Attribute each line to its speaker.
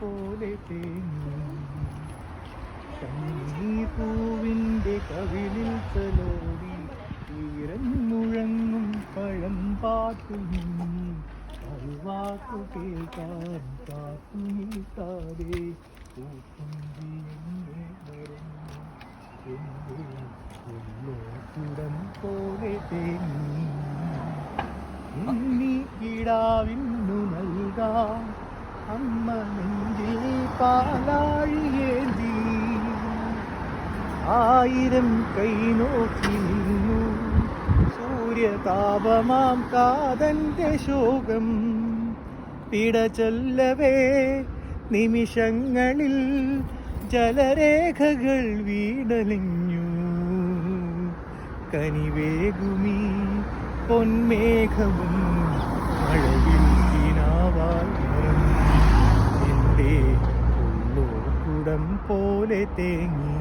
Speaker 1: തേങ്ങി കണ്ണീർ പൂവിന്റെ കവിളിൽ തലോടി ഈരൻ മുഴങ്ങും പഴം പാട്ടു. നിന്നി പോലെ തേങ്ങി കിടാവിന്നു നൽകാം അമ്മ നെഞ്ചിൽ പാലാഴിയേന്തി ആയിരം കൈ നോക്കി നിന്നു. സൂര്യതാപമാം കാതന്റെ ശോകം. പിടചൊല്ലവേ നിമിഷങ്ങളിൽ ജലരേഖകൾ വീടലിഞ്ഞു. കനിവേകുമീ പൊന്മേഘവും മഴവിൽ പർവതം പോലെ തേങ്ങി.